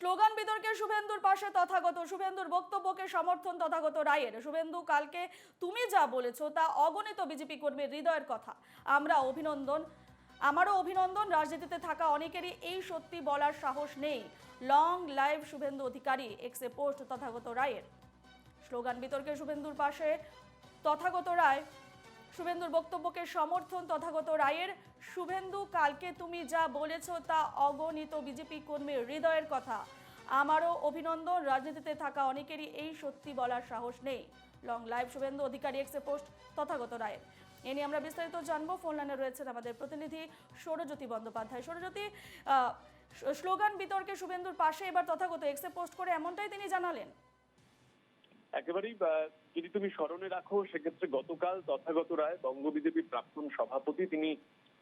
Slogan বিতর্কে শুভেন্দুর পাশে তথাগত, শুভেন্দুর বক্তব্যকে সমর্থন তথাগত রায়ের। শুভেন্দু, কালকে তুমি যা বলেছ তা অগণিত বিজেপি কর্মীর হৃদয়ের কথা। আমরা অভিনন্দন, আমারও অভিনন্দন, রাজনীতিতে থাকা অনেকেরই এই সত্যি বলার সাহস নেই। লং লাইভ শুভেন্দু অধিকারী এক্সে পোস্ট তথাগত রায়ের। স্লোগান বিতর্কে শুভেন্দুর পাশে তথাগত রায়। শুভেন্দুর বক্তব্যকে সমর্থন তথাগত রায়ের। শুভেন্দু, কালকে তুমি যা বলেছ তা অগণিত বিজেপি কর্মীর হৃদয়ের কথা। আমারও অভিনন্দন, রাজনীতিতে থাকা অনেকেরই এই সত্যি বলার সাহস নেই। লং লাইভ শুভেন্দু, অধিকারী এক্সে পোস্ট তথাগত রায়ের। এ নিয়ে আমরা বিস্তারিত জানব। ফোন লাইনে রয়েছেন আমাদের প্রতিনিধি সৌরজ্যোতি বন্দ্যোপাধ্যায়। সৌরজ্যোতি স্লোগান বিতর্কে শুভেন্দুর পাশে এবার তথাগত এক্সে পোস্ট করে এমনটাই তিনি জানালেন। একেবারেই যদি তুমি স্মরণে রাখো, সেক্ষেত্রে গতকাল তথাগত রায় বঙ্গ বিজেপির প্রাক্তন সভাপতি তিনি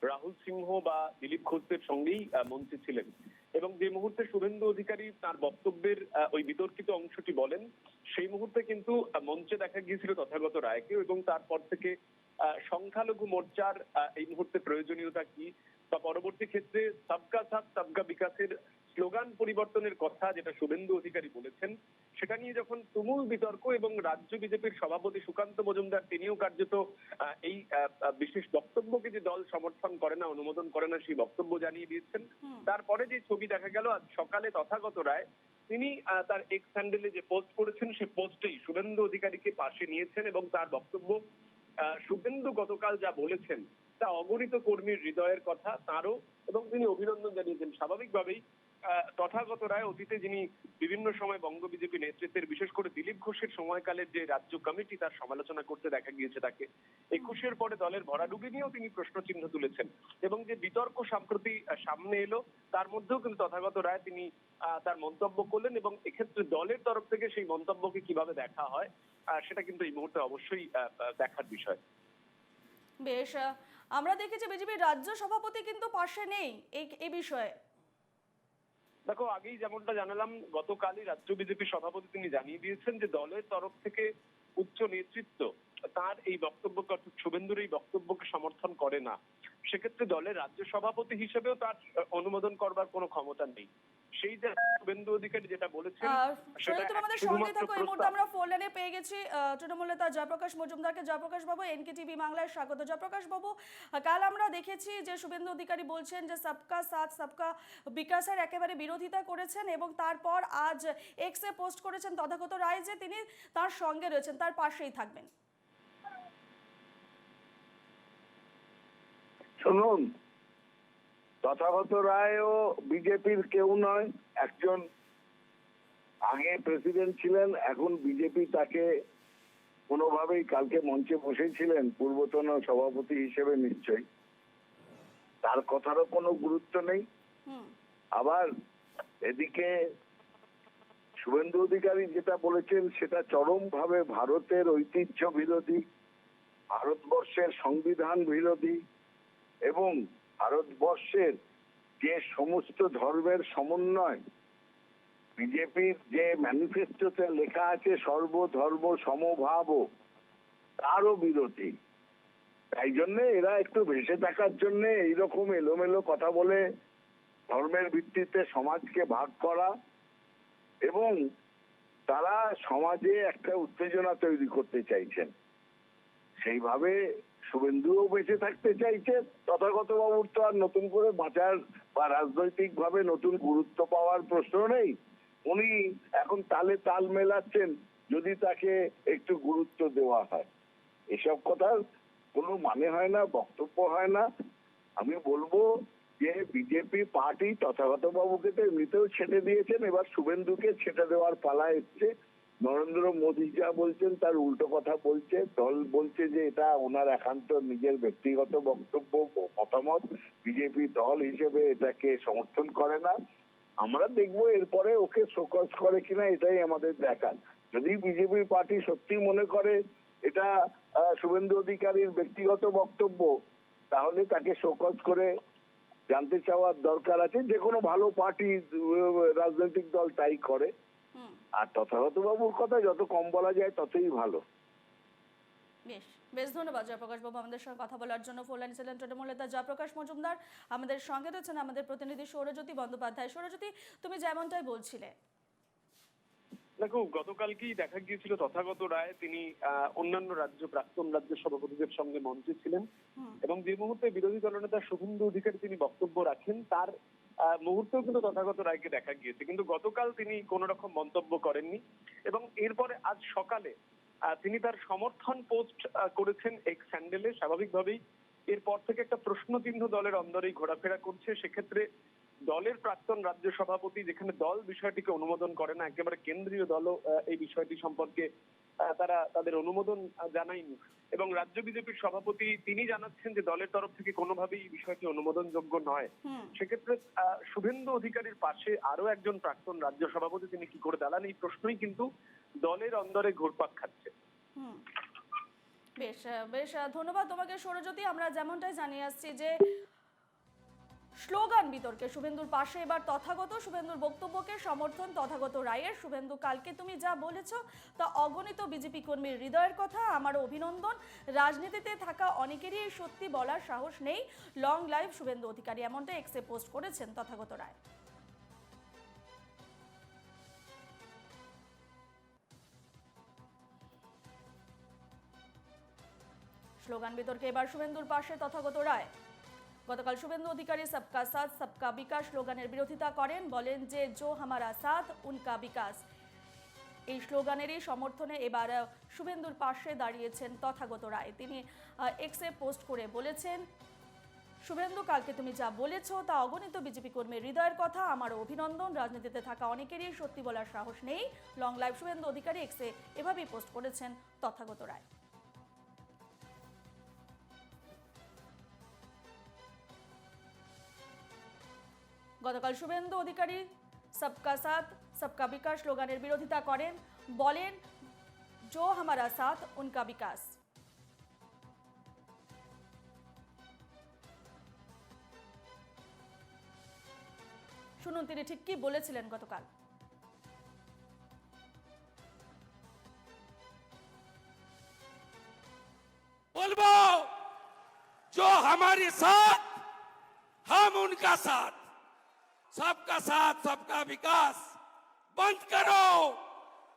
রাহুল সিংহ বা দিলীপ ঘোষের সঙ্গেই মঞ্চে ছিলেন। এবং যে মুহূর্তে শুভেন্দু অধিকারী তার বক্তব্যের ওই বিতর্কিত অংশটি বলেন, সেই মুহূর্তে কিন্তু মঞ্চে দেখা গিয়েছিল তথাগত রায়কে এবং তারপর থেকে সংখ্যালঘু মোর্চার এই মুহূর্তে প্রয়োজনীয়তা কি? বা পরবর্তী ক্ষেত্রে সবকা সাথ, সবকা বিকাশের স্লোগান পরিবর্তনের কথা যেটা শুভেন্দু অধিকারী বলেছেন সেটা নিয়ে যখন তুমুল বিতর্ক এবং রাজ্য বিজেপির সভাপতি সুকান্ত মজুমদার তিনিও কার্যত এই বিশেষ বক্তব্যকে যে দল সমর্থন করে না অনুমোদন করে না সেই বক্তব্য জানিয়ে দিয়েছেন। তারপরে যে ছবি দেখা গেল আজ সকালে তথাগত রায় তিনি তার এক্স হ্যান্ডেলে যে পোস্ট করেছেন সেই পোস্টেই শুভেন্দু অধিকারীকে পাশে নিয়েছেন এবং তার বক্তব্য শুভেন্দু গতকাল যা বলেছেন তা অগণিত কর্মীর হৃদয়ের কথা তারও এবং তিনি অভিনন্দন জানিয়েছেন। স্বাভাবিকভাবেই তথাগত রায় অতীতে যিনি বিভিন্ন সময় বঙ্গ বিজেপি নেতৃত্বের, বিশেষ করে দিলীপ ঘোষের সময়কালের যে রাজ্য কমিটি, তার সমালোচনা করতে দেখা গিয়েছে তাকে। একুশের পরে দলের ভরাডুবি নিয়েও তিনি প্রশ্ন চিহ্ন তুলেছেন। এবং যে বিতর্ক সম্প্রতি সামনে এলো, তার মধ্যেও কিন্তু তথাগত রায় তিনি তার মন্তব্য করলেন এবং এক্ষেত্রে দলের তরফ থেকে সেই মন্তব্যকে কীভাবে দেখা হয় সেটা কিন্তু এই মুহূর্তে অবশ্যই দেখার বিষয়। বেশ আমরা দেখেছি বিজেপির রাজ্য সভাপতি কিন্তু পাশে নেই এই বিষয়ে। দেখো, আগেই যেমনটা জানালাম, গতকালই রাজ্য বিজেপি সভাপতি তিনি জানিয়ে দিয়েছেন যে দলের তরফ থেকে উচ্চ নেতৃত্ব তার এই বক্তব্যকে অর্থাৎ শুভেন্দুর এই বক্তব্যকে সমর্থন করে না। সেক্ষেত্রে দলের রাজ্য সভাপতি হিসেবেও তার অনুমোদন করবার কোনো ক্ষমতা নেই। সেই যে শুভেন্দু অধিকারী যেটা বলেছেন সেটা আমাদের সঙ্গে থাকো এই মুহূর্তে আমরা ফোন লাইনে পেয়ে গেছি তৃণমূল নেতা জয়প্রকাশ মজুমদারকে। জয়প্রকাশ বাবু এনকে টিভি বাংলায় স্বাগত। জয়প্রকাশ বাবু কাল আমরা দেখেছি যে শুভেন্দু অধিকারী বলছেন যে সবকা সাথ সবকা বিকাশের একেবারে বিরোধিতা করেছেন এবং তারপর আজ এক্সে পোস্ট করেছেন তথাগত রায় যে তিনি তার সঙ্গে রয়েছেন তার পাশেই থাকবেন। শুনুন তথাগত রায়ও বিজেপির কেউ নয় একজন আগে প্রেসিডেন্ট ছিলেন এখন বিজেপি তাকে কোনোভাবেই কালকে মঞ্চে বসেছিলেন পূর্বতন সভাপতি হিসেবে নিশ্চয়ই। তার কথারও কোনো গুরুত্ব নেই। আবার এদিকে শুভেন্দু অধিকারী যেটা বলেছেন সেটা চরমভাবে ভারতের ঐতিহ্য বিরোধী ভারতবর্ষের সংবিধান বিরোধী এবং ভারতবর্ষের যে সমস্ত ধর্মের সমন্বয়, বিজেপির যে ম্যানিফেস্টোতে লেখা আছে সর্বধর্ম সমভাব, তারও বিরোধী। তাই জন্য এরা একটু ভেসে থাকার জন্য এইরকম এলোমেলো কথা বলে ধর্মের ভিত্তিতে সমাজকে ভাগ করা এবং তারা সমাজে একটা উত্তেজনা তৈরি করতে চাইছেন। সেইভাবে শুভেন্দুও বেঁচে থাকতে চাইছে তথাগত বাবুর তো আর নতুন করে বাঁচার বা রাজনৈতিক ভাবে নতুন গুরুত্ব পাওয়ার প্রশ্ন নেই। উনি এখন তালে তাল মেলাচ্ছেন, যদি তাকে একটু গুরুত্ব দেওয়া হয়। এসব কথার কোনো মানে হয় না, বক্তব্য হয় না। আমি বলব যে বিজেপি পার্টি তথাগত বাবুকে তো এমনিতেও ছেড়ে দিয়েছেন, এবার শুভেন্দুকে ছেড়ে দেওয়ার পালা এসছে। নরেন্দ্র মোদী যা বলছেন তার উল্টো কথা বলছে। দল বলছে যে এটা ওনার একান্ত নিজের ব্যক্তিগত বক্তব্য মতামত। বিজেপি দল হিসেবে এটাকে সমর্থন করে না। আমরা দেখব এরপরে ওকে শোকজ করে কিনা, এটাই আমাদের দেখার। যদি বিজেপি পার্টি সত্যি মনে করে এটা শুভেন্দু অধিকারীর ব্যক্তিগত বক্তব্য, তাহলে তাকে শোকজ করে জানতে চাওয়ার দরকার আছে। যে কোনো ভালো পার্টি রাজনৈতিক দল তাই করে। আর তথাগত বাবুর কথা যত কম বলা যায় ততই ভালো। বেশ বেশ ধন্যবাদ জয়প্রকাশ বাবু আমাদের সঙ্গে কথা বলার জন্য। ফোরলাইন ছিলেন তৃণমূল নেতা জয়প্রকাশ মজুমদার। আমাদের সঙ্গে রয়েছেন আমাদের প্রতিনিধি সৌরজ্যোতি বন্দ্যোপাধ্যায়। সৌরজ্যোতি, তুমি যেমনটাই বলছিলে দেখো গতকালকেই দেখা গিয়েছিল তথাগত রায় তিনি অন্যান্য রাজ্য প্রাক্তন রাজ্য সভাপতিদের সঙ্গে মঞ্চে ছিলেন এবং যে মুহূর্তে বিরোধী দলনেতা শুভেন্দু অধিকারী তিনি বক্তব্য রাখেন তার মুহূর্তেও কিন্তু তথাগত রায়কে দেখা গিয়েছে। কিন্তু গতকাল তিনি কোন রকম মন্তব্য করেননি এবং এরপরে আজ সকালে আহ, তিনি তার সমর্থন পোস্ট করেছেন এক স্যান্ডেলে। স্বাভাবিকভাবেই এরপর থেকে একটা প্রশ্ন চিহ্ন দলের অন্দরেই ঘোরাফেরা করছে। সেক্ষেত্রে দলের প্রাক্তন রাজ্য সভাপতি যেখানে দল বিষয়টিকে অনুমোদন করে না একেবারে কেন্দ্রীয় দলও এই বিষয়টি সম্পর্কে তারা তাদের অনুমোদন জানায়নি। এবং রাজ্য বিজেপির সভাপতি তিনি জানাচ্ছেন যে দলের তরফ থেকে কোনোভাবেই এই বিষয়টি অনুমোদনযোগ্য নয়। সেক্ষেত্রে শুভেন্দু অধিকারীর পাশে আরও একজন প্রাক্তন রাজ্য সভাপতি তিনি কি করে দাঁড়ান এই প্রশ্নই কিন্তু দলের অন্দরে ঘুরপাক খাচ্ছে। বেশ বেশ ধন্যবাদ তোমাকে সৌরজ্যোতি আমরা যেমনটাই জানিয়ে আসছি যে স্লোগান বিতর্কে। শুভেন্দুর পাশে এবার তথাগত শুভেন্দুর বক্তব্যকে সমর্থন, তথাগত রায়ের। শুভেন্দু, কালকে তুমি যা বলেছ তা অগণিত বিজেপি কর্মীর হৃদয়ের কথা, আমার অভিনন্দন। রাজনীতিতে থাকা অনেকেরই এই সত্যি বলার সাহস নেই। লং লাইভ শুভেন্দু অধিকারী এমনটা এক্সে পোস্ট করেছেন তথাগত রায়। স্লোগান বিতর্কে এবার শুভেন্দুর পাশে তথাগত রায়। গতকাল শুভেন্দু অধিকারী সবকা সাথ, সবকা বিকাশ স্লোগানের বিরোধিতা করেন। বলেন যে, জো হামারা সাথ, উনকা বিকাশ। এই স্লোগানেরই সমর্থনে এবার শুভেন্দুর পাশে দাঁড়িয়েছেন তথাগত রায়। তিনি এক্সে পোস্ট করে বলেছেন, শুভেন্দু, কালকে তুমি যা বলেছ তা অগণিত বিজেপি কর্মীর হৃদয়ের কথা আমার অভিনন্দন। রাজনীতিতে থাকা অনেকেরই সত্যি বলার সাহস নেই। লং লাইভ শুভেন্দু অধিকারী এক্সে এভাবেই পোস্ট করেছেন তথাগত রায়। গতকাল শুভেন্দু অধিকারী সবকা সাথ সবকা বিকাশ স্লোগানের বিরোধিতা করেন বলেন জো হামারা সাথ উনকা বিকাশ শুনুন তিনি ঠিক কি বলেছিলেন গতকাল बोलबो जो हमारे साथ हम उनका साथ सबका साथ सबका विकास। बंद करो।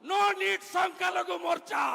नो नीट संख्यालघु मोर्चा।